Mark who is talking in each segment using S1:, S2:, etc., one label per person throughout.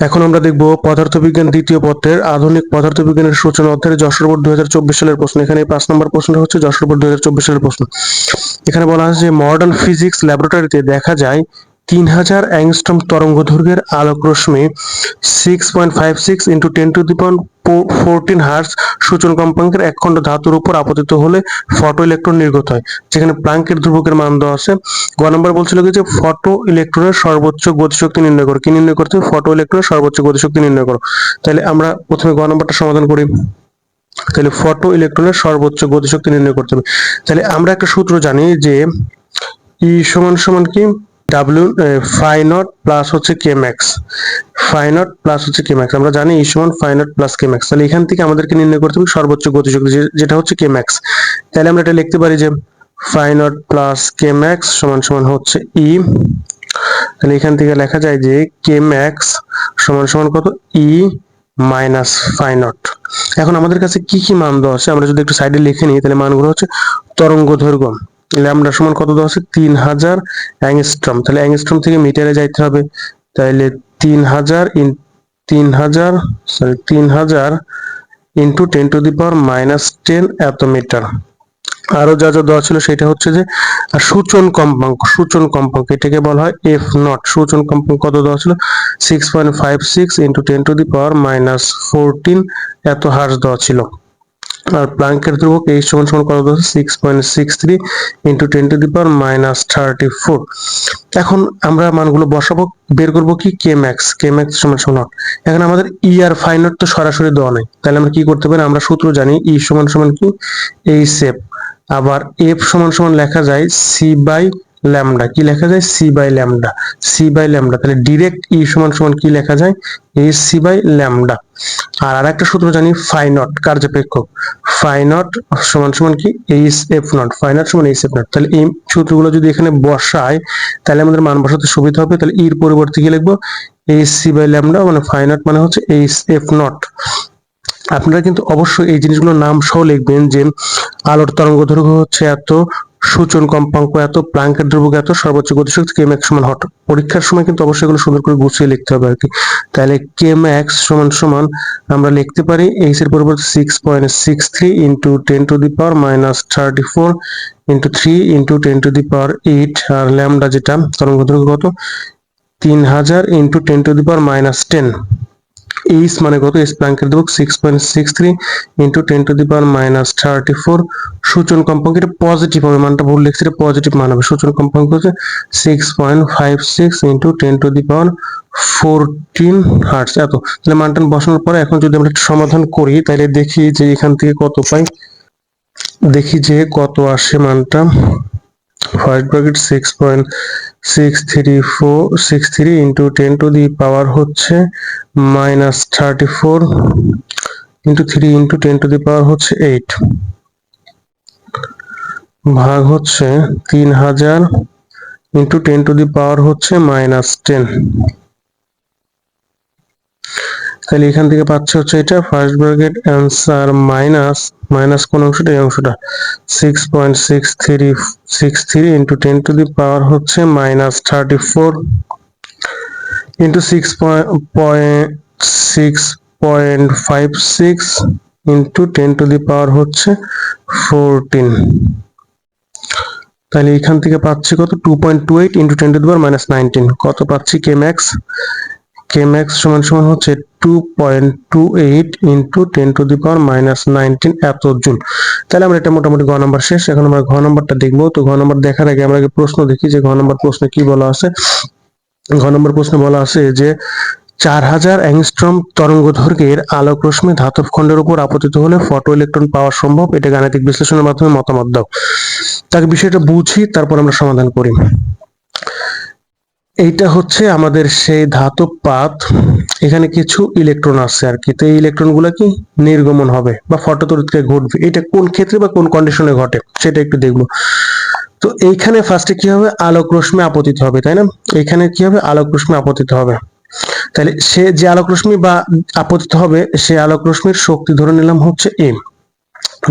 S1: এখন আমরা দেখব পদার্থবিজ্ঞান দ্বিতীয় পত্রের আধুনিক পদার্থবিজ্ঞানের সূচনা অধ্যায়ের যশোর বোর্ড চব্বিশ সালের প্রশ্ন। এখানে পাঁচ নম্বর প্রশ্নটা হচ্ছে যশোর বোর্ড চব্বিশ সালের প্রশ্ন। এখানে বলা আছে যে মডার্ন ফিজিক্স ল্যাবরেটরিতে দেখা যায় তিন হাজার অ্যাংস্ট্রম তরঙ্গ দৈর্ঘ্যের আলোক রশ্মি six point five six into ten to the power fourteen hertz সূচন কম্পাঙ্কের এক খণ্ড ধাতুর উপর আপতিত হলে ফটো ইলেকট্রন নির্গত হয়, যেখানে প্লাঙ্কের ধ্রুবকের মান দেওয়া আছে। গ নম্বর বলছিল যে ফটো ইলেকট্রনের সর্বোচ্চ গতিশক্তি নির্ণয় করো। কি নির্ণয় করতে ফটো ইলেকট্রনের সর্বোচ্চ গতিশক্তি নির্ণয় করো। তাহলে আমরা প্রথমে গ নম্বরটা সমাধান করি। তাহলে ফটো ইলেকট্রনের সর্বোচ্চ গতিশক্তি নির্ণয় করতে হবে। তাহলে আমরা একটা সূত্র জানি যে ই সমান সমান কি? ডাব্লিউ ফাই নট প্লাস হচ্ছে K max phi naught plus হচ্ছে কে আমরা জানি ই সমান ফাই নট প্লাস কে তাহলে এখান থেকে আমাদেরকে নির্ণয় করতে হবে সর্বোচ্চ গতিশক্তি যেটা হচ্ছে কে ম্যাক্স তাহলে আমরা এটা লিখতে পারি যে phi naught plus K max সমান সমান হচ্ছে ই তাহলে এখান থেকে লেখা যায় যে কে ম্যাক্স সমান সমান কত? ই মাইনাস ফাই নট এখন আমাদের কাছে কি কি মান দেওয়া আছে? আমরা যদি একটু সাইডে লিখে নিই, তাহলে মানগুলো হচ্ছে তরঙ্গ দৈর্ঘ্য ল্যামডা সমান কত দেওয়া আছে? তিন হাজার অ্যাংস্ট্রম। তাহলে অ্যাংস্ট্রম থেকে মিটারে যাইতে হবে। তাহলে তিন হাজার ইন তিন হাজার সরি তিন হাজার into ten to the power minus ten এত মিটার আরও যা যা দেওয়া ছিল সেটা হচ্ছে যে সূচন কম্পাঙ্ক সূচন কম্পাঙ্ক, এটাকে বলা হয় এফ নট সূচন কম্পাঙ্ক কত দেওয়া ছিল? Six point five six into ten to the power minus fourteen এত হার্স দেওয়া ছিল। আর প্লাঙ্কের ধ্রুবক এই সমান সমান কত দেওয়া six point six three into ten to the power minus thirty four এখন আমরা মানগুলো বসাবো, বের করব কি? কে ম্যাক্স কে ম্যাক্স সমান সমান এখন আমাদের ই আর ফাইনট তো সরাসরি দেওয়া নাই। তাহলে আমরা কি করতে পারি? আমরা সূত্র জানি ই সমান সমান কি? এই সেপ আবার এফ সমান সমান লেখা যায় সি বাই ল্যামডা কি লেখা যায়? C by lambda C by lambda তাহলে ডিরেক্ট ই সমান সমান কি লেখা যায়? এই সি বাই ল্যামডা আর আরেকটা সূত্র জানি ফাই নট কার্যপেক্ষক। ফাই নট সমান সমান কি? H F naught phi naught সমান এইচ এফ নট তাহলে এই সূত্রগুলো যদি এখানে বসাই তাহলে আমাদের মান বসাতে সুবিধা হবে। তাহলে ইর পরিবর্তে কি লিখব? এইচ সি বাই ল্যামডা মানে ফাই নট মানে হচ্ছে এইচ এফ নট আপনারা কিন্তু অবশ্যই এই জিনিসগুলোর নাম সহ লিখবেন যে আলোর তরঙ্গ দৈর্ঘ্য হচ্ছে এত সূচন কম্পাঙ্ক, এত প্লাঙ্কের ধ্রুবক, এত সর্বোচ্চ গতিশক্তি কে ম্যাক্স সমান হট পরীক্ষার সময় কিন্তু অবশ্যই এগুলো সুন্দর করে গুছিয়ে লিখতে হবে আর কি তাহলে কে ম্যাক্স সমান সমান আমরা লিখতে পারি এইচ এর পরিবর্তে six point six three into ten to the power minus thirty four into three into ten to the power eight R lambda যেটা তরঙ্গ দৈর্ঘ্য কত? তিন হাজার into ten to the power minus ten H মানে কত? এস প্লাঙ্কের six point six three into ten to the power minus thirty four সূচন কম্পাঙ্ক, এটা পজিটিভ হবে, মানটা ভুল লিখছি, এটা পজিটিভ মান হবে। সূচন কম্পাঙ্ক হচ্ছে six point five six into ten to the power fourteen hertz এত, তাহলে মানটা বসানোর পরে এখন যদি আমরা সমাধান করি, তাহলে দেখি যে এখান থেকে কত পাই? দেখি যে কত আসে মানটা। First bracket six point six three four six three into ten to the power হচ্ছে minus thirty four into three into ten to the power হচ্ছে এইট ভাগ হচ্ছে তিন হাজার into ten to the power হচ্ছে মাইনাস টেন তাহলে এখান থেকে পাচ্ছে হচ্ছে এটা first bracket answer minus minus কোন অংশটা? এই অংশটা। Six point six three six three into ten to the power হচ্ছে minus thirty four into six point six point five six into ten to the power হচ্ছে fourteen তাহলে এখান থেকে পাচ্ছি কত? Two point two eight into ten to the power minus nineteen কত পাচ্ছি K max K সমান সমান হচ্ছে two point two eight into ten to the minus nineteen এত জুল তাহলে আমরা এটা মোটামুটি ঘ নম্বর শেষ। এখন আমরা ঘ নম্বরটা দেখব। তো ঘ নম্বর দেখার আগে আমরা আগে প্রশ্ন দেখি যে ঘ নম্বর প্রশ্নে কি বলা আছে। ঘ নম্বর প্রশ্নে বলা আছে যে চার হাজার অ্যাংস্ট্রম তরঙ্গ দৈর্ঘ্যের আলোক রশ্মি ধাতব খণ্ডের উপর আপতিত হলে ফটো ইলেকট্রন পাওয়া সম্ভব? এটা গাণিতিক বিশ্লেষণের মাধ্যমে মতামত দাও। তাকে বিষয়টা বুঝি, তারপর আমরা সমাধান করি। এইটা হচ্ছে আমাদের সেই ধাতব পাত। এখানে কিছু ইলেকট্রন আছে আর কি। তো এই ইলেকট্রনগুলা কি নির্গমন হবে বা ফটো তড়িৎকে ঘটবে? এটা কোন ক্ষেত্রে বা কোন কন্ডিশনে ঘটে? সেটা একটু দেখব। তো এইখানে ফার্স্টে কি হবে? আলোক রশ্মি আপতিত হবে, তাই না? এখানে কি হবে? আলোক রশ্মি আপতিত হবে। তাহলে সে যে আলোক রশ্মি বা আপতিত হবে, সে আলোক রশ্মির শক্তি ধরে নিলাম হচ্ছে এম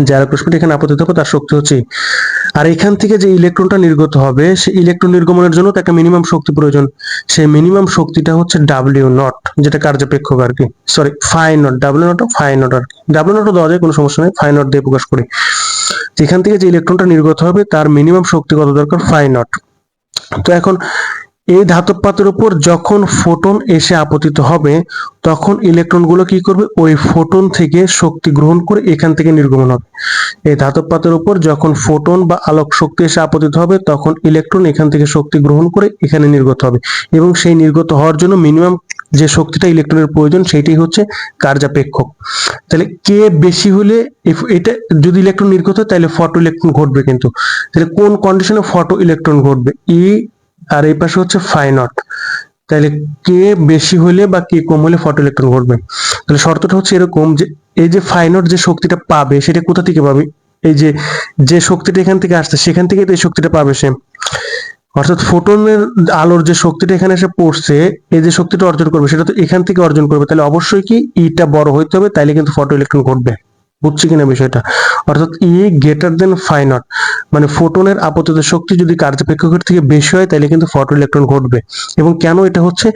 S1: যে আলোক রশ্মিটা এখানে আপতিত হবে, তার শক্তি হচ্ছে। আর এখান থেকে যে ইলেকট্রনটা নির্গত হবে সেই ইলেকট্রন নির্গমনের জন্য তো একটা মিনিমাম শক্তি প্রয়োজন। সেই মিনিমাম শক্তিটা হচ্ছে ডাব্লিউ নট যেটা কার্যপেক্ষক আর কি। Sorry phi naught W naught phi naught আর কি। ডাব্লিউ নটও দেওয়া যায়, কোনো সমস্যা নেই ফাই নট দিয়ে প্রকাশ করি। এখান থেকে যে ইলেকট্রনটা নির্গত হবে, তার মিনিমাম শক্তি কত দরকার? ফাই নট তো এখন এই ধাতব পাতের উপর যখন ফোটন এসে আপতিত হবে, তখন ইলেকট্রনগুলো কি করবে? ওই ফোটন থেকে শক্তি গ্রহণ করে এখান থেকে নির্গমন হবে। এই ধাতব পাতের উপর যখন ফোটন বা আলোক শক্তি এসে আপতিত হবে, তখন ইলেকট্রন এখান থেকে শক্তি গ্রহণ করে এখানে নির্গত হবে। এবং সেই নির্গত হওয়ার জন্য মিনিমাম যে শক্তিটা ইলেকট্রনের প্রয়োজন সেটাই হচ্ছে কার্যাপেক্ষক। তাহলে কে বেশি হলে এটা যদি ইলেকট্রন নির্গত হয়, তাহলে ফটো ইলেকট্রন ঘটবে কিন্তু। তাহলে কোন কন্ডিশনে ফটো ইলেকট্রন ঘটবে? ই আর এই পাশে হচ্ছে ফাই নট তাহলে কে বেশি হলে বা কে কম হলে ফটো ইলেকট্রন ঘটবে? তাহলে শর্তটা হচ্ছে এরকম যে, এই যে ফাই নট যে শক্তিটা পাবে, সেটা কোথা থেকে পাবে? এই যে যে শক্তিটা এখান থেকে আসছে, সেখান থেকে তো এই শক্তিটা পাবে সে। অর্থাৎ ফোটনের আলোর যে শক্তিটা এখানে এসে পড়ছে, এই যে শক্তিটা অর্জন করবে, সেটা তো এখান থেকে অর্জন করবে। তাহলে অবশ্যই কি ইটা বড় হইতে হবে, তাইলে কিন্তু ফটো ইলেকট্রন ঘটবে। বুঝছি কিনা বিষয়টা? অর্থাৎ E greater than phi nought মানে ফোটনের আপতিত শক্তি যদি কার্যপেক্ষকের থেকে বেশি হয়, তাহলে কিন্তু ফটো ইলেকট্রন ঘটবে। এবং কেন এটা হচ্ছে?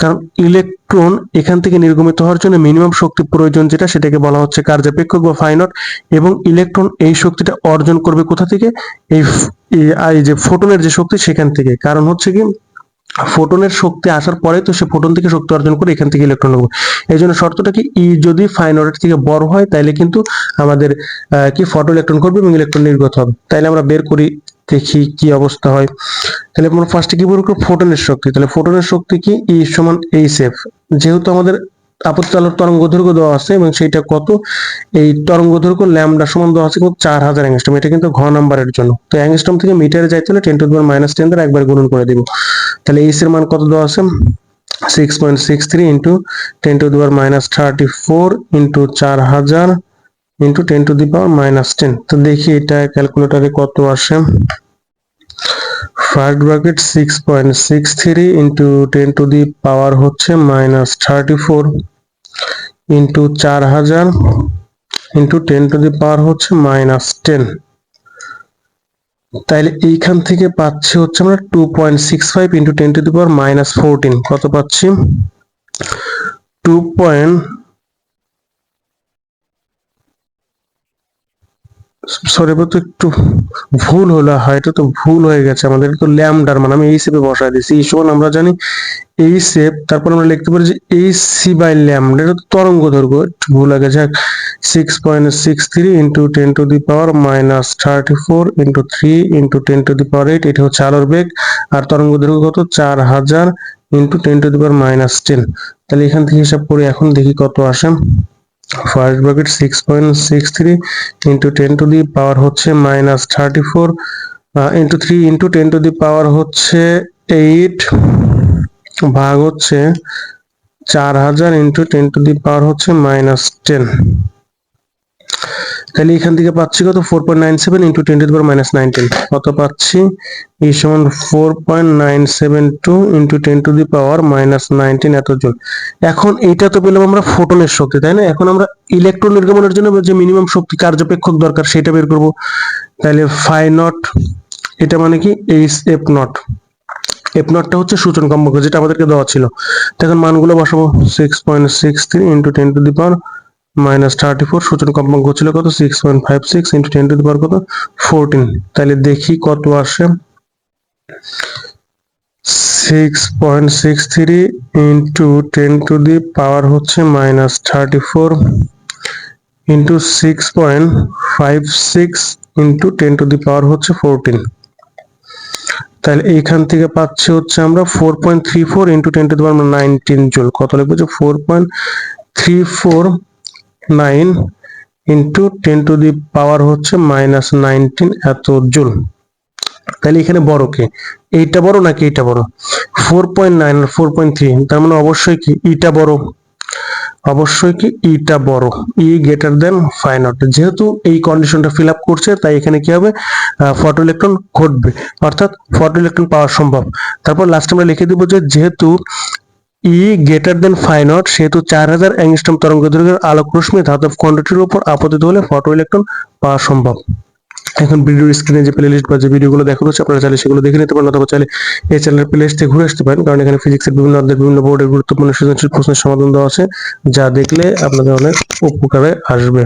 S1: কারণ ইলেকট্রন এখান থেকে নির্গমিত হওয়ার জন্য মিনিমাম শক্তি প্রয়োজন যেটা, সেটাকে বলা হচ্ছে কার্যপেক্ষক বা ফাই নট এবং ইলেকট্রন এই শক্তিটা অর্জন করবে কোথা থেকে? এই যে ফোটনের যে শক্তি সেখান থেকে। কারণ হচ্ছে কি? ফোটনের শক্তি আসার পরে তো সে ফোটন থেকে শক্তি অর্জন করে এখান থেকে ইলেকট্রন নেব। এই জন্য শর্তটা কি? ই যদি ফাইনরের থেকে বড় হয় তাহলে কিন্তু আমাদের কি ফটো ইলেকট্রন করবে এবং ইলেকট্রন নির্গত হবে। তাইলে আমরা বের করি, দেখি কি অবস্থা হয়। তাহলে আমরা ফার্স্টে কি করব ফোটনের শক্তি। তাহলে ফোটনের শক্তি কি? ই সমান এইচ এফ যেহেতু আমাদের আপত্তি আলোর তরঙ্গ দৈর্ঘ্য দেওয়া আছে এবং সেইটা কত? এই তরঙ্গ দৈর্ঘ্য ল্যামডা সমান দেওয়া আছে কিন্তু চার হাজার অ্যাংস্ট্রম এটা কিন্তু ঘ নাম্বারের জন্য। তো অ্যাংস্ট্রম থেকে মিটারে যাইতে হলে টেন টু মাইনাস টেন দ্বারা একবার গুণন করে দিব। তাহলে এইচ এর মান কত দেওয়া আছে? Six point six three into ten to the power minus thirty four into চার হাজার into ten to the power minus ten তো দেখি এটা ক্যালকুলেটারে কত আসে? First bracket six point six three into ten to the power হচ্ছে minus thirty four into চার হাজার into ten to the power হচ্ছে মাইনাস টেন তাইলে এইখান থেকে পাচ্ছি হচ্ছে আমরা two point six five into ten to the power minus fourteen কত পাচ্ছি? টু পয়েন্ট সরি তো একটু ভুল হলো হয় এটা তো ভুল হয়ে গেছে আমাদের তো ল্যামডার মানে আমি এই সেপে বসায় দিয়েছি। এই সমান আমরা জানি এই সেপ তারপর আমরা লিখতে পারি যে এই সি বাই ল্যামডা এটা তরঙ্গ দৈর্ঘ্য, একটু ভুল হয়ে গেছে। Six point six three into ten to the power minus thirty four into three into ten to the power eight এটা হচ্ছে আলোর বেগ, আর তরঙ্গ দৈর্ঘ্য কত? চার হাজার into ten to the power minus ten তাহলে এখান থেকে হিসাব করে এখন দেখি কত আসে। First bracket six point six three into ten to the power হচ্ছে minus thirty four into three into ten to the power হচ্ছে এইট ভাগ হচ্ছে চার হাজার into ten to the power হচ্ছে মাইনাস টেন তাহলে এখান থেকে পাচ্ছি কত? Four point nine seven into power minus nineteen কত পাচ্ছি? এই সমান four point nine seven two into ten to the power minus nineteen এত জুল। এখন এইটা তো পেলাম আমরা ফোটনের শক্তি, তাই না? এখন আমরা ইলেকট্রন নির্গমনের জন্য যে মিনিমাম শক্তি কার্যপেক্ষক দরকার সেটা বের করব। তাহলে ফাই নট এটা মানে কি? এইচ এফ নট এফ নটটা হচ্ছে সূচন কম্পক যেটা আমাদেরকে দেওয়া ছিল। তো এখন মানগুলো বসাবো। Six point six three into ten to the power minus thirty four, সূচন কম্পাঙ্ক ছিল কত? Six point five six into ten to power কত? ফোরটিন তাহলে দেখি কত আসে? Six point six three into ten to the power হচ্ছে minus thirty four into six point five six into ten to the power হচ্ছে fourteen তাহলে এইখান থেকে পাচ্ছি হচ্ছে আমরা four point three four into ten to the power nineteen joule. কত লিখব? যে four point three four nine into ten to the power হচ্ছে মাইনাস নাইনটিন এত জুল তাহলে এখানে বড় কে? এইটা বড় নাকি এইটা বড়? ফোর পয়েন্ট নাইন আর ফোর পয়েন্ট থ্রি তার মানে অবশ্যই কি ইটা বড়? অবশ্যই কি ইটা বড়? E greater than phi naught যেহেতু এই কন্ডিশনটা ফিল আপ করছে, তাই এখানে কি হবে? ফটো ইলেকট্রন ঘটবে। অর্থাৎ ফটো ইলেকট্রন পাওয়া সম্ভব। তারপর লাস্ট আমরা লিখে দিব যে যেহেতু E greater than phi naught সেহেতু চার হাজার অ্যাংস্ট্রম তরঙ্গ দৈর্ঘ্যের আলোক রশ্মি ধাতব খণ্ডটির উপর আপতিত হলে ফটো ইলেকট্রন পাওয়া সম্ভব। এখন ভিডিও স্ক্রিনে যে প্লে লিস্ট বা যে ভিডিওগুলো দেখানো হচ্ছে, আপনারা চাইলে সেগুলো দেখে নিতে পারেন অথবা চাইলে এই চ্যানেলের প্লে লিস্ট ঘুরে আসতে পারেন, কারণ এখানে ফিজিক্সের বিভিন্ন অধ্যায়ের বিভিন্ন বোর্ডের গুরুত্বপূর্ণ সৃজনশীল প্রশ্নের সমাধান দেওয়া আছে, যা দেখলে আপনাদের অনেক উপকারে আসবে।